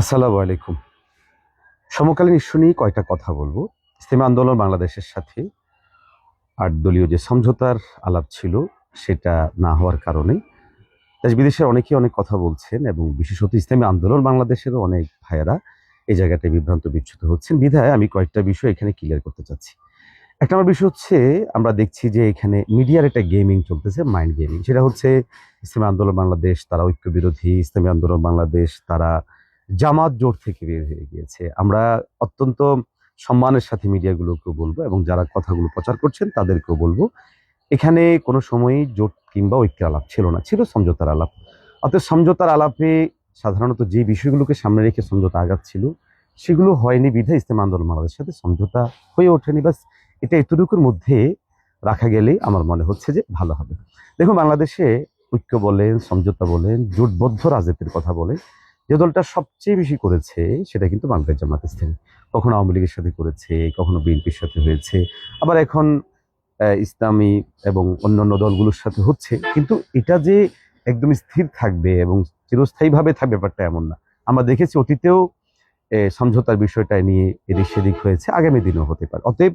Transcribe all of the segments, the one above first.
আসসালামু আলাইকুম। সমকালীন ইস্যু নিয়ে কয়টা কথা বলব। ইসলামী আন্দোলন বাংলাদেশের সাথে আট দলীয় যে সমঝোতার আলাপ ছিল সেটা না হওয়ার কারণে দেশ বিদেশের অনেকেই অনেক কথা বলছেন এবং বিশেষত ইসলামী আন্দোলন বাংলাদেশেরও অনেক ভাইয়েরা এই জায়গাটায় বিভ্রান্ত বিচ্ছুত হচ্ছেন। বিধায় আমি কয়েকটা বিষয় এখানে ক্লিয়ার করতে চাচ্ছি। একটা আমার বিষয় হচ্ছে, আমরা দেখছি যে এখানে মিডিয়ার একটা গেমিং চলতেছে মাইন্ড গেমিং সেটা হচ্ছে, ইসলামী আন্দোলন বাংলাদেশ, তারা ঐক্য বিরোধী ইসলামী আন্দোলন বাংলাদেশ, তারা জামাত জোট থেকে বের হয়ে গিয়েছে। আমরা অত্যন্ত সম্মানের সাথে মিডিয়াগুলোকেও বলব এবং যারা কথাগুলো প্রচার করছেন তাদেরকেও বলব, এখানে কোনো সময়ই জোট কিংবা ঐক্যের আলাপ ছিল না। ছিল সমঝোতার আলাপ। অর্থাৎ সমঝোতার আলাপে সাধারণত যে বিষয়গুলোকে সামনে রেখে সমঝোতা আঘাত ছিল, সেগুলো হয়নি বিধা ইসলাম আন্দোলন বাংলাদেশের সাথে সমঝোতা হয়ে ওঠেনি। বাস এটা এতটুকুর মধ্যে রাখা গেলেই আমার মনে হচ্ছে যে ভালো হবে। দেখুন, বাংলাদেশে ঐক্য বলেন, সমঝোতা বলেন, জোটবদ্ধ রাজনীতির কথা বলেন যে দলটা সবচেয়ে বেশি করেছে সেটা কিন্তু বাংলাদেশ জামাত ইসলামী। কখনো আওয়ামী লীগের সাথে করেছে, কখনো বিএনপির সাথে হয়েছে, আবার এখন ইসলামী এবং অন্যান্য দলগুলোর সাথে হচ্ছে। কিন্তু এটা যে একদম স্থির থাকবে এবং চিরস্থায়ীভাবে থাকবে ব্যাপারটা এমন না। আমরা দেখেছি অতীতেও সমঝোতার বিষয়টা নিয়ে এদিক সেদিক হয়েছে, আগামী দিনেও হতে পারে। অতএব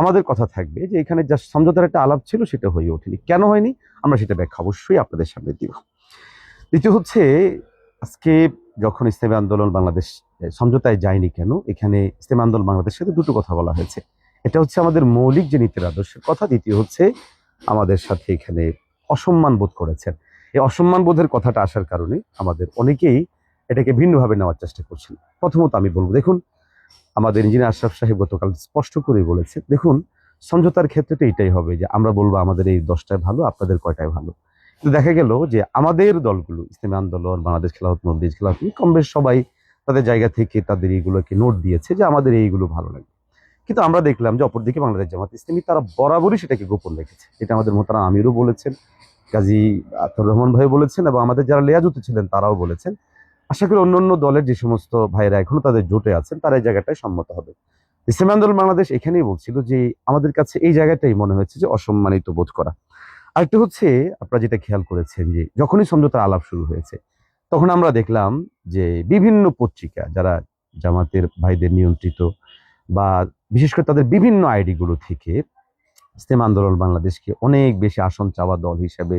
আমাদের কথা থাকবে যে এখানে যা সমঝোতার একটা আলাপ ছিল, সেটা হয়ে ওঠেনি। কেন হয়নি? আমরা সেটা ব্যাখ্যা অবশ্যই আপনাদের সামনে দিব। দ্বিতীয় হচ্ছে, আজকে যখন ইসলামী আন্দোলন বাংলাদেশ সমঝোতায় যায়নি কেন? এখানে ইসলামী আন্দোলন বাংলাদেশের সাথে দুটো কথা বলা হয়েছে। এটা হচ্ছে আমাদের মৌলিক যে নীতির আদর্শের কথা, দ্বিতীয় হচ্ছে আমাদের সাথে এখানে অসম্মান বোধ করেছেন। এই অসম্মান বোধের কথাটা আসার কারণে আমাদের অনেকেই এটাকে ভিন্নভাবে নেওয়ার চেষ্টা করছেন। প্রথমত আমি বলব, দেখুন, আমাদের ইঞ্জিনিয়ার আশরাফ সাহেব গতকাল স্পষ্ট করেই বলেছে দেখুন, সমঝোতার ক্ষেত্রে তো এটাই হবে যে আমরা বলব আমাদের এই দশটায় ভালো, আপনাদের কয়টায় ভালো। দেখা গেল যে আমাদের দলগুলো ইসলামী আন্দোলন, বাংলাদেশ খেলাফত মন্দির খেলাফত কম বেশ সবাই তাদের জায়গা থেকে তাদের এইগুলোকে নোট দিয়েছে যে আমাদের এইগুলো ভালো লাগে। কিন্তু আমরা দেখলাম যে অপরদিকে বাংলাদেশ জামাত ইসলামী তারা বরাবরই সেটাকে গোপন রেখেছে। এটা আমাদের মোতারা আমিরও বলেছেন, কাজী আতর রহমান ভাই বলেছেন এবং আমাদের যারা লেয়াজুতে ছিলেন তারাও বলেছেন। আশা করি অন্য অন্য দলের যে সমস্ত ভাইয়েরা এখনও তাদের জোটে আছেন, তারা এই জায়গাটায় সম্মত হবে। ইসলামী আন্দোলন বাংলাদেশ এখানেই বলছিল যে আমাদের কাছে এই জায়গাটাই মনে হয়েছে যে অসম্মানিত বোধ করা। আরেকটা হচ্ছে আপনারা যেটা খেয়াল করেছেন যে যখনই সমঝোতার আলাপ শুরু হয়েছে, তখন আমরা দেখলাম যে বিভিন্ন পত্রিকা যারা জামাতের ভাইদের নিয়ন্ত্রিত বা বিশেষ করে তাদের বিভিন্ন আইডিগুলো থেকে ইসলাম আন্দোলন বাংলাদেশকে অনেক বেশি আসন চাওয়া দল হিসেবে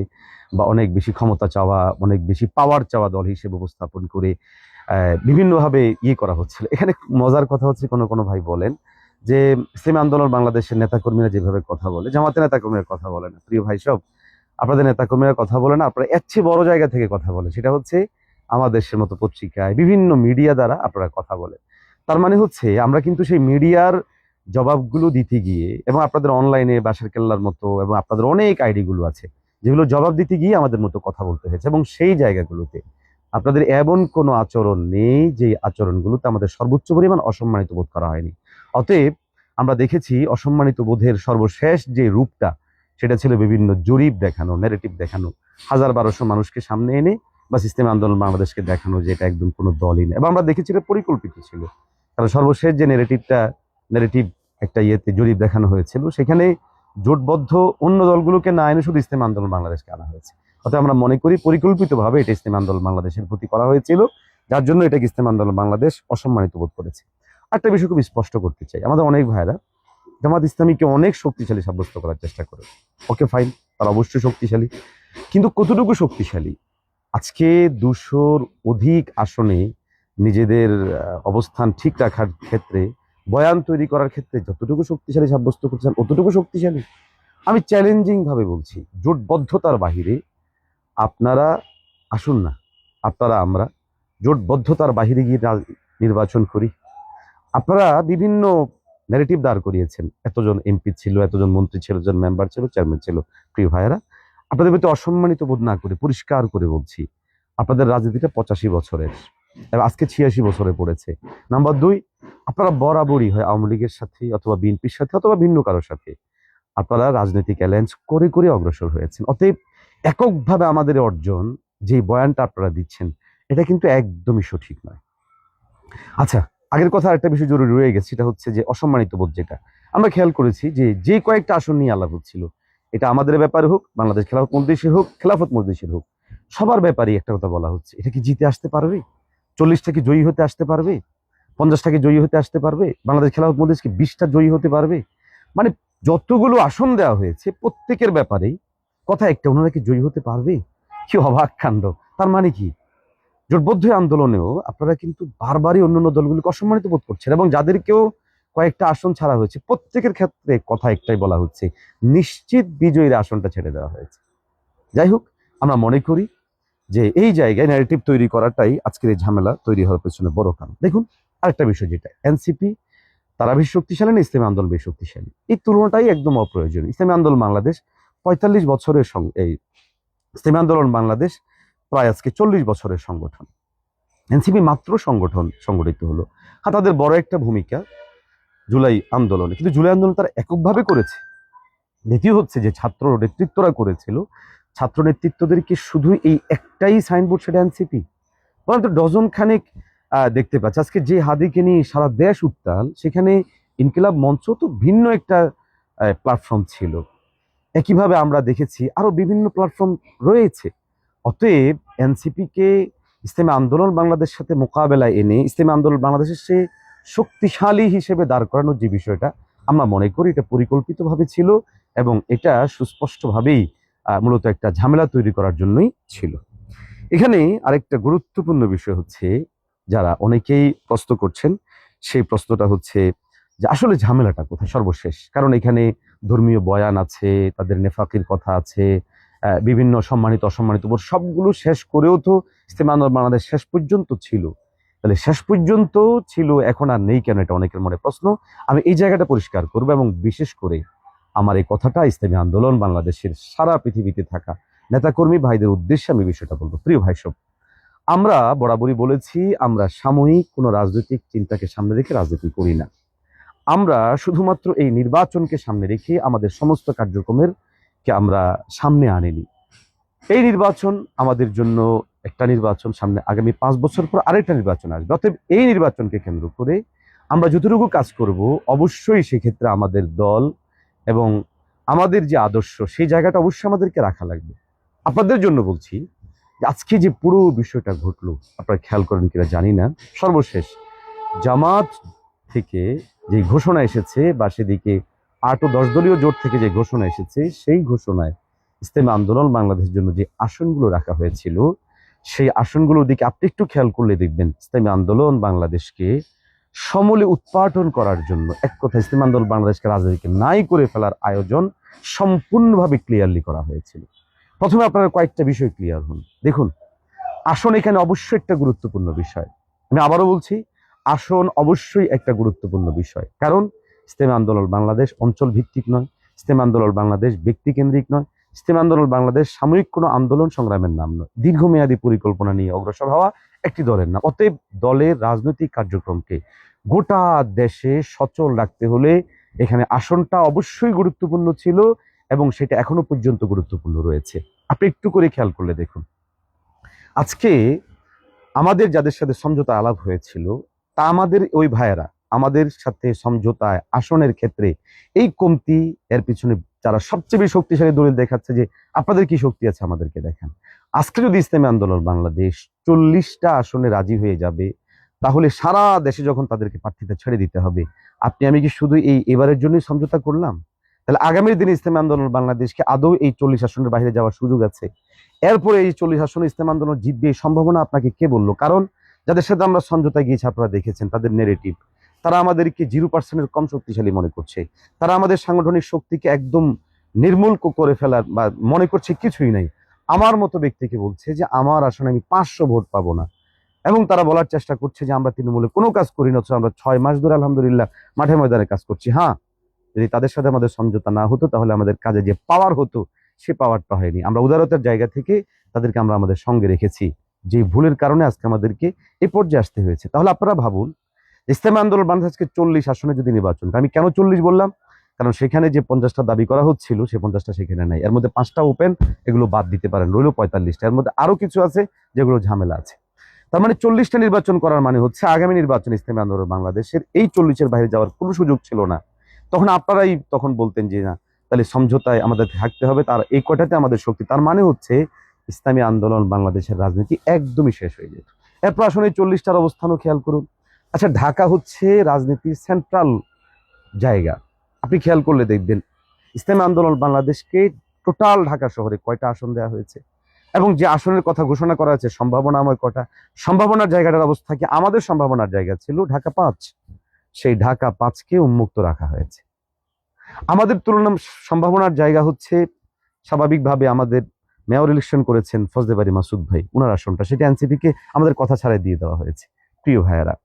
বা অনেক বেশি ক্ষমতা চাওয়া, অনেক বেশি পাওয়ার চাওয়া দল হিসেবে উপস্থাপন করে বিভিন্নভাবে ইয়ে করা হচ্ছিল। এখানে মজার কথা হচ্ছে কোনো কোনো ভাই বলেন যে ইসলামী আন্দোলন বাংলাদেশের নেতাকর্মীরা যেভাবে কথা বলে জামাতের নেতাকর্মীরা কথা বলে না, প্রিয় ভাই সব, আপনাদের নেতাকর্মীরা কথা বলে না, আপনারা এর চেয়ে বড় জায়গা থেকে কথা বলে, সেটা হচ্ছে আমাদের দেশের মতো পত্রিকায় বিভিন্ন মিডিয়া দ্বারা আপনারা কথা বলে। তার মানে হচ্ছে আমরা কিন্তু সেই মিডিয়ার জবাবগুলো দিতে গিয়ে এবং আপনাদের অনলাইনে বাসার কেল্লার মতো এবং আপনাদের অনেক আইডিগুলো আছে, যেগুলো জবাব দিতে গিয়ে আমাদের মতো কথা বলতে হয়েছে এবং সেই জায়গাগুলোতে আপনাদের এমন কোনো আচরণ নেই যে আচরণগুলোতে আমাদের সর্বোচ্চ পরিমাণ অসম্মানিত বোধ করা হয়নি। অতএব আমরা দেখেছি অসম্মানিত বোধের সর্বশেষ যে রূপটা, সেটা ছিল বিভিন্ন জরিপ দেখানো ন্যারেটিভ দেখানো। হাজার বারোশো মানুষকে সামনে এনে বা সিস্টেম আন্দোলন বাংলাদেশকে দেখানো, যে এটা একদম কোনো দলই না। এবং আমরা দেখেছি এটা পরিকল্পিত ছিল। কারণ সর্বশেষ যে ন্যারেটিভটা ন্যারেটিভ একটা ইয়েতে জরিপ দেখানো হয়েছিল, সেখানে জোটবদ্ধ অন্য দলগুলোকে না এনে শুধু ইসলাম আন্দোলন বাংলাদেশকে আনা হয়েছে। অর্থাৎ আমরা মনে করি পরিকল্পিতভাবে এটা ইসলাম আন্দোলন বাংলাদেশের প্রতি করা হয়েছিল, যার জন্য এটাকে ইসলাম আন্দোলন বাংলাদেশ অসম্মানিত বোধ করেছে। একটা বিষয় খুব স্পষ্ট করতে চাই। আমাদের অনেক ভাইরা জামাত ইসলামীকে অনেক শক্তিশালী সাব্যস্ত করার চেষ্টা করে। ওকে ফাইন তারা অবশ্যই শক্তিশালী। কিন্তু কতটুকু শক্তিশালী? আজকে দুশোর অধিক আসনে নিজেদের অবস্থান ঠিক রাখার ক্ষেত্রে, বয়ান তৈরি করার ক্ষেত্রে যতটুকু শক্তিশালী সাব্যস্ত করছেন অতটুকু শক্তিশালী। আমি চ্যালেঞ্জিং ভাবে বলছি, জোটবদ্ধতার বাহিরে আপনারা আসুন না, আপনারা আমরা জোটবদ্ধতার বাহিরে গিয়ে নির্বাচন করি। আপনারা বিভিন্ন ন্যারেটিভ দাঁড় করিয়েছেন। এতজন এমপি ছিল, এতজন মন্ত্রী ছিল, এতজন মেম্বার ছিল চেয়ারম্যান ছিল, প্রিয় ভাইয়েরা। আপনাদের প্রতি অসম্মানিত বোধ না করে পরিষ্কার করে বলছি, আপনাদের রাজনীতিটা পঁচাশি বছরের আজকে ছিয়াশি বছরে পড়েছে। নাম্বার দুই, আপনারা বরাবরই হয় আওয়ামী লীগের সাথে অথবা বিএনপির সাথে অথবা ভিন্ন কারোর সাথে, আপনারা রাজনৈতিক অ্যালায়েন্স করে করে অগ্রসর হয়েছেন। অতএব এককভাবে আমাদের অর্জন যে বয়ানটা আপনারা দিচ্ছেন, এটা কিন্তু একদমই সঠিক নয়। আচ্ছা আগের কথা একটা বিষয় জরুরি রয়ে গেছে, সেটা হচ্ছে যে অসম্মানিত বোধ যেটা। আমরা খেয়াল করেছি যে যে কয়েকটা আসন নিয়ে আলাপ হচ্ছিল, এটা আমাদের ব্যাপারে হোক, বাংলাদেশ খেলাফত মজলিসের হোক, খেলাফত মজলিসের হোক, সবার ব্যাপারে একটা কথা বলা হচ্ছে, এটা কি জিতে আসতে পারবে? চল্লিশটা কি জয়ী হতে আসতে পারবে? পঞ্চাশটা কি জয়ী হতে আসতে পারবে? বাংলাদেশ খেলাফত মজলিস কি বিশটা জয়ী হতে পারবে? মানে যতগুলো আসন দেওয়া হয়েছে, প্রত্যেকের ব্যাপারেই কথা একটা, ওনারা কি জয়ী হতে পারবে? কি অবাক কাণ্ড। তার মানে কি? জোটবদ্ধ আন্দোলনেও আপনারা কিন্তু বারবারই অন্যান্য দলগুলিকে অসম্মানিত বোধ করছেন এবং যাদেরকেও কয়েকটা আসন ছাড়া হয়েছে, প্রত্যেকের ক্ষেত্রে কথা একটাই বলা হচ্ছে, নিশ্চিত বিজয়ীর আসনটা ছেড়ে দেওয়া হয়েছে। যাই হোক, আমরা মনে করি যে এই জায়গায় ন্যারেটিভ তৈরি করাটাই আজকের এই ঝামেলা তৈরি হওয়ার পেছনে বড় কারণ। দেখুন, আরেকটা বিষয় যেটা এনসিপি তারা বেশ শক্তিশালী না, ইসলামী আন্দোলন বেশ শক্তিশালী? এই তুলনাটাই একদম অপ্রয়োজনীয়। ইসলামী আন্দোলন বাংলাদেশ পঁয়তাল্লিশ বছরের সঙ্গে এই ইসলামী আন্দোলন বাংলাদেশ প্রায় আজকে চল্লিশ বছরের সংগঠন। এনসিপি মাত্র সংগঠন, সংগঠিত হলো। হ্যাঁ তাদের বড় একটা ভূমিকা, জুলাই আন্দোলনে। কিন্তু জুলাই আন্দোলন তারা এককভাবে করেছে। দ্বিতীয় হচ্ছে যে ছাত্র নেতৃত্বরা করেছিল। ছাত্র নেতৃত্বদেরকে শুধু এই একটাই সাইনবোর্ড সেটা এনসিপি? বরঞ্চ ডজন খানেক দেখতে পাচ্ছি। আজকে যে হাদিকে নিয়ে সারা দেশ উত্তাল, সেখানে ইনকিলাব মঞ্চ তো ভিন্ন একটা প্ল্যাটফর্ম ছিল। একইভাবে আমরা দেখেছি আরও বিভিন্ন প্ল্যাটফর্ম রয়েছে। অতএব এনসিপিকে ইসলামী আন্দোলন বাংলাদেশের সাথে মোকাবেলায় এনে ইসলামী আন্দোলন বাংলাদেশের সে শক্তিশালী হিসেবে দাঁড় করানোর যে বিষয়টা, আমরা মনে করি এটা পরিকল্পিতভাবে ছিল এবং এটা সুস্পষ্টভাবেই মূলত একটা ঝামেলা তৈরি করার জন্যই ছিল। এখানে আরেকটা গুরুত্বপূর্ণ বিষয় হচ্ছে, যারা অনেকেই প্রশ্ন করছেন, সেই প্রশ্নটা হচ্ছে যে আসলে ঝামেলাটা কোথায়? সর্বশেষ। কারণ এখানে ধর্মীয় বয়ান আছে, তাদের নেফাকির কথা আছে বিভিন্ন সম্মানিত, অসম্মানিত বোধ সবগুলো শেষ করেও তো ইস্তেমা আন্দোলন বাংলাদেশ শেষ পর্যন্ত ছিল। তাহলে শেষ পর্যন্ত ছিল, এখন আর নেই কেন? এটা অনেকের মনে প্রশ্ন। আমি এই জায়গাটা পরিষ্কার করব এবং বিশেষ করে আমার এই কথাটা ইসলামী আন্দোলন বাংলাদেশের সারা পৃথিবীতে থাকা নেতাকর্মী ভাইদের উদ্দেশ্যে আমি বিষয়টা বলব। প্রিয় ভাই সব, আমরা বরাবরই বলেছি, আমরা সাময়িক কোনো রাজনৈতিক চিন্তাকে সামনে রেখে রাজনীতি করি না। আমরা শুধুমাত্র এই নির্বাচনকে সামনে রেখে আমাদের সমস্ত কার্যক্রমের কে আমরা সামনে আনিনি। এই নির্বাচন আমাদের জন্য একটা নির্বাচন সামনে আগামী পাঁচ বছর পর আরেকটা নির্বাচন আসবে। অতএব এই নির্বাচনকে কেন্দ্র করে আমরা যতটুকু কাজ করব, অবশ্যই সেক্ষেত্রে আমাদের দল এবং আমাদের যে আদর্শ, সেই জায়গাটা অবশ্যই আমাদেরকে রাখা লাগবে। আপনাদের জন্য বলছি, আজকে যে পুরো বিষয়টা ঘটলো, আপনারা খেয়াল করেন কিনা জানি না, সর্বশেষ জামাত থেকে যে ঘোষণা এসেছে বা সেদিকে আট ও দশ দলীয় জোট থেকে যে ঘোষণা এসেছে, সেই ঘোষণায় ইসলামী আন্দোলন বাংলাদেশের জন্য যে আসনগুলো রাখা হয়েছিল, সেই আসনগুলোর দিকে আপনি একটু খেয়াল করলে দেখবেন ইসলামী আন্দোলন বাংলাদেশকে সমলে উৎপাটন করার জন্য এক কথা ইসলামী আন্দোলন বাংলাদেশকে রাজনীতিকে নাই করে ফেলার আয়োজন সম্পূর্ণভাবে ক্লিয়ারলি করা হয়েছিল। প্রথমে আপনারা কয়েকটা বিষয় ক্লিয়ার হন। দেখুন, আসন এখানে অবশ্যই একটা গুরুত্বপূর্ণ বিষয়। আমি আবারও বলছি, আসন অবশ্যই একটা গুরুত্বপূর্ণ বিষয়। কারণ ইসলামী আন্দোলন বাংলাদেশ অঞ্চল ভিত্তিক নয়, ইসলামী আন্দোলন বাংলাদেশ ব্যক্তিকেন্দ্রিক নয়, ইসলামী আন্দোলন বাংলাদেশ সাময়িক কোনো আন্দোলন সংগ্রামের নাম নয়। দীর্ঘমেয়াদী পরিকল্পনা নিয়ে অগ্রসর হওয়া একটি দলের নাম। অতএব দলের রাজনৈতিক কার্যক্রমকে গোটা দেশে সচল রাখতে হলে এখানে আসনটা অবশ্যই গুরুত্বপূর্ণ ছিল এবং সেটা এখনও পর্যন্ত গুরুত্বপূর্ণ রয়েছে। আপনি একটু করে খেয়াল করলে দেখুন। আজকে আমাদের যাদের সাথে সমঝোতা আলাপ হয়েছিল, তা আমাদের ওই ভাইয়েরা আমাদের সাথে সমঝোতায় আসনের ক্ষেত্রে এই কমতি এর পিছনে যারা সবচেয়ে বেশি শক্তিশালী দলিল দেখাচ্ছে যে আপনাদের কি শক্তি আছে আমাদেরকে দেখান। আজকে যদি ইসলামী আন্দোলন বাংলাদেশ চল্লিশটা আসনে রাজি হয়ে যাবে, তাহলে সারা দেশে যখন তাদেরকে প্রার্থীতা ছেড়ে দিতে হবে, আপনি আমি কি শুধু এই এবারের জন্যই সমঝোতা করলাম? তাহলে আগামী দিনে ইসলামী আন্দোলন বাংলাদেশকে আদৌ এই চল্লিশ আসনের বাইরে যাওয়ার সুযোগ আছে? এরপরে এই চল্লিশ আসনে ইসলাম আন্দোলন জিতবে এই সম্ভাবনা আপনাকে কে বলল? কারণ যাদের সাথে আমরা সমঝোতা গিয়েছি আপনারা দেখেছেন তাদের নেগেটিভ তারা আমাদেরকে জিরো পার্সেন্টের কম শক্তিশালী মনে করছে। তারা আমাদের সাংগঠনিক শক্তিকে একদম নির্মূল করে ফেলার বা মনে করছে কিছুই নাই। আমার মতো ব্যক্তিকে বলছে যে, আমার আসনে আমি পাঁচশো ভোট পাবো না। এবং তারা বলার চেষ্টা করছে যে, আমরা তৃণমূলে কোনো কাজ করি না আমরা ছয় মাস ধরে আলহামদুলিল্লাহ মাঠে ময়দানে কাজ করছি। হ্যাঁ যদি তাদের সাথে আমাদের সমঝোতা না হতো, তাহলে আমাদের কাজে যে পাওয়ার হতো, সে পাওয়ারটা হয়নি। আমরা উদারতার জায়গা থেকে তাদেরকে আমরা আমাদের সঙ্গে রেখেছি। যে ভুলের কারণে আজকে আমাদেরকে এ পর্যায়ে আসতে হয়েছে। তাহলে আপনারা ভাবুন ইসলামী আন্দোলন বাংলাদেশকে চল্লিশ আসনে যদি নির্বাচন আমি কেন চল্লিশ বললাম? কারণ সেখানে যে পঞ্চাশটা দাবি করা হচ্ছিল সেই পঞ্চাশটা সেখানে নাই। এর মধ্যে পাঁচটা ওপেন এগুলো বাদ দিতে পারেন। রইল পঁয়তাল্লিশটা। এর মধ্যে আরও কিছু আছে যেগুলো ঝামেলা আছে। তার মানে চল্লিশটা নির্বাচন করার মানে হচ্ছে আগামী নির্বাচন ইসলামী আন্দোলন বাংলাদেশের এই চল্লিশের বাইরে যাওয়ার কোনো সুযোগ ছিল না। তখন আপনারাই তখন বলতেন যে, না, তাহলে সমঝোতায় আমাদের থাকতে হবে। তার এই কটাতে আমাদের শক্তি। তার মানে হচ্ছে ইসলামী আন্দোলন বাংলাদেশের রাজনীতি একদমই শেষ হয়ে যেত। এরপর আসলে চল্লিশটার অবস্থানও খেয়াল করুন। আচ্ছা ঢাকা হচ্ছে রাজনীতির সেন্ট্রাল জায়গা। আপনি খেয়াল করলে দেখবেন, ইসলামী আন্দোলন বাংলাদেশকে টোটাল ঢাকা শহরে কয়টা আসন দেওয়া হয়েছে? এবং যে আসনের কথা ঘোষণা করা হয়েছে, সম্ভাবনাময় কটা, সম্ভাবনার জায়গাটার অবস্থা কি? আমাদের সম্ভাবনার জায়গা ছিল ঢাকা পাঁচ। সেই ঢাকা পাঁচকে উন্মুক্ত রাখা হয়েছে। আমাদের তুলনা সম্ভাবনার জায়গা হচ্ছে, স্বাভাবিকভাবে আমাদের মেয়র ইলেকশন করেছেন ফজলে বাড়ি মাসুদ ভাই। উনার আসনটা, সেটা এনসিপি কে আমাদের কথা ছাড়াই দিয়ে দেওয়া হয়েছে। প্রিয় ভাইয়েরা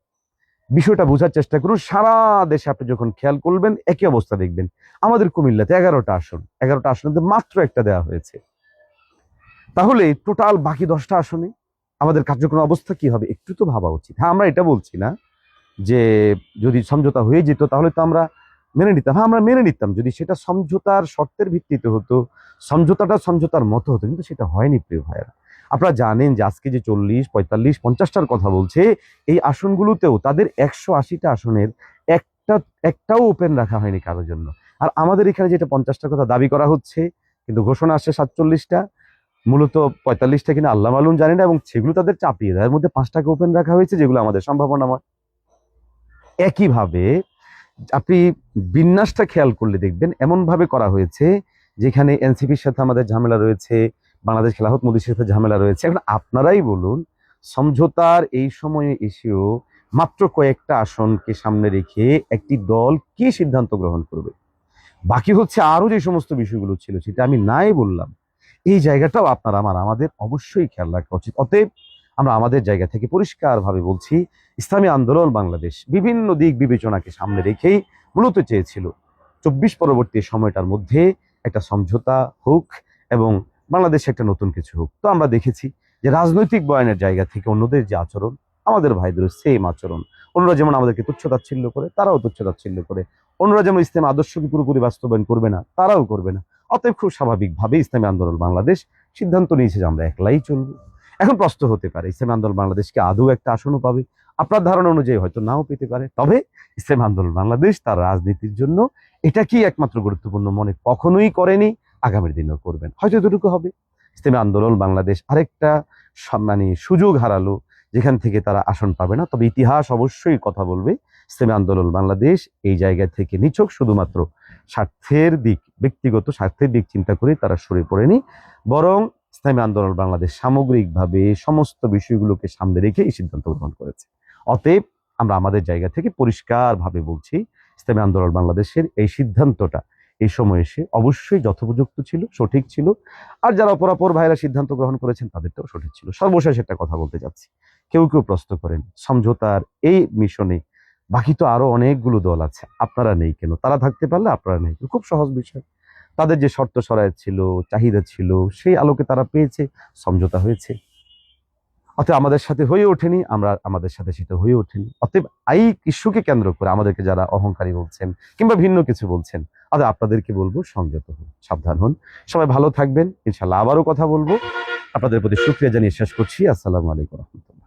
বিষয়টা বোঝার চেষ্টা করুন। সারা দেশে আপনি যখন খেয়াল করবেন, একই অবস্থা দেখবেন। আমাদের কুমিল্লাতে এগারোটা আসন, এগারোটা আসনের মাত্র একটা দেওয়া হয়েছে। তাহলে টোটাল বাকি দশটা আসনে আমাদের কার্যক্রম অবস্থা কি হবে? একটু তো ভাবা উচিত। হ্যাঁ আমরা এটা বলছি না যে যদি সমঝোতা হয়ে যেত, তাহলে তো আমরা মেনে নিতাম। হ্যাঁ আমরা মেনে নিতাম। যদি সেটা সমঝোতার শর্তের ভিত্তিতে হতো, সমঝোতাটা সমঝোতার মতো হতো, কিন্তু সেটা হয়নি, প্রিয় ভাইয়েরা। আপনারা জানেন যে আজকে যে চল্লিশ, পঁয়তাল্লিশ, পঞ্চাশটার কথা বলছে, এই আসনগুলোতেও তাদের একশো আশিটা আসনের একটা, একটাও ওপেন রাখা হয়নি কারোর জন্য। আর আমাদের এখানে যেটা পঞ্চাশটার কথা দাবি করা হচ্ছে, কিন্তু ঘোষণা আসছে সাতচল্লিশটা, মূলত পঁয়তাল্লিশটা কিনা আল্লাহ মালুম জানি না, এবং সেগুলো তাদের চাপিয়ে দেয়। এর মধ্যে পাঁচটাকে ওপেন রাখা হয়েছে, যেগুলো আমাদের সম্ভাবনা সম্ভাবনাময় একইভাবে আপনি বিন্যাসটা খেয়াল করলে দেখবেন, এমনভাবে করা হয়েছে, যেখানে এনসিপির সাথে আমাদের ঝামেলা রয়েছে বাংলাদেশ খেলাফত মদির সাথে ঝামেলা রয়েছে। এখন আপনারাই বলুন, সমঝোতার এই সময়ে এসেও মাত্র কয়েকটা আসনকে সামনে রেখে একটি দল কি সিদ্ধান্ত গ্রহণ করবে? বাকি হচ্ছে আরও যে সমস্ত বিষয়গুলো ছিল সেটা আমি নাই বললাম। এই জায়গাটাও আপনার আমার, আমাদের অবশ্যই খেয়াল রাখা উচিত। অতএব আমরা আমাদের জায়গা থেকে পরিষ্কারভাবে বলছি, ইসলামী আন্দোলন বাংলাদেশ বিভিন্ন দিক বিবেচনাকে সামনে রেখেই মূলত চেয়েছিল। চব্বিশ পরবর্তী সময়টার মধ্যে একটা সমঝোতা হোক এবং বাংলাদেশে একটা নতুন কিছু হোক। তো আমরা দেখেছি যে রাজনৈতিক বয়ানের জায়গা থেকে অন্যদের যে আচরণ, আমাদের ভাইদেরও সেম আচরণ। অন্যরা যেমন আমাদেরকে তুচ্ছতাচ্ছিল্য করে, তারাও তুচ্ছতাচ্ছিল্য করে। অন্যরা যেমন ইসলাম আদর্শকে পুরোপুরি বাস্তবায়ন করবে না, তারাও করবে না। অতএব খুব স্বাভাবিকভাবে ইসলামী আন্দোলন বাংলাদেশ সিদ্ধান্ত নিয়েছে যে আমরা একলাই চলবো। এখন প্রশ্ন হতে পারে, ইসলামী আন্দোলন বাংলাদেশকে আদৌ একটা আসনও পাবে? আপনার ধারণা অনুযায়ী হয়তো নাও পেতে পারে। তবে ইসলামী আন্দোলন বাংলাদেশ তার রাজনীতির জন্য এটা কি একমাত্র গুরুত্বপূর্ণ মনে কখনোই করেনি। আগামীর দিনেও করবেন। হয়তো এতটুকু হবে। ইসলামী আন্দোলন বাংলাদেশ আরেকটা মানে সুযোগ হারালো, যেখান থেকে তারা আসন পাবে না। তবে ইতিহাস অবশ্যই কথা বলবে। ইসলামী আন্দোলন বাংলাদেশ এই জায়গা থেকে নিছক। শুধুমাত্র স্বার্থের দিক, ব্যক্তিগত স্বার্থের দিক চিন্তা করে তারা সরে পড়েনি। বরং ইসলামী আন্দোলন বাংলাদেশ সামগ্রিকভাবে সমস্ত বিষয়গুলোকে সামনে রেখে এই সিদ্ধান্ত গ্রহণ করেছে। অতএব আমরা আমাদের জায়গা থেকে পরিষ্কারভাবে বলছি, ইসলামী আন্দোলন বাংলাদেশের এই সিদ্ধান্তটা এই সময় এসে অবশ্যই যথোপযুক্ত ছিল, সঠিক ছিল। আর যারা অপরাপর ভাইরা সিদ্ধান্ত গ্রহণ করেছেন, তাদেরটাও সঠিক ছিল। সর্বশেষ একটা কথা বলতে যাচ্ছি। কেউ কেউ প্রশ্ন করেন, সমঝোতার এই মিশনে বাকি তো আরও অনেকগুলো দল আছে, আপনারা নেই কেন? তারা থাকতে পারলে আপনারা নেই খুব সহজ বিষয়। তাদের যে শর্ত সরায় ছিল, চাহিদা ছিল, সেই আলোকে তারা পেয়েছে, সমঝোতা হয়েছে। অতএব আমাদের সাথে হয়ে ওঠেনি, আমরা আমাদের সাথে সেটা হয়ে ওঠেনি। অতএব এই ইস্যুকে কেন্দ্র করে আমাদেরকে যারা অহংকারী বলছেন কিংবা ভিন্ন কিছু বলছেন, অতএব আপনাদেরকে বলব সংযত হন, সাবধান হন। সবাই ভালো থাকবেন, ইনশাল্লাহ আবারও কথা বলব। আপনাদের প্রতি শুক্রিয়া জানিয়ে শেষ করছি। আসসালামু আলাইকুম রহমতুল্লাহ।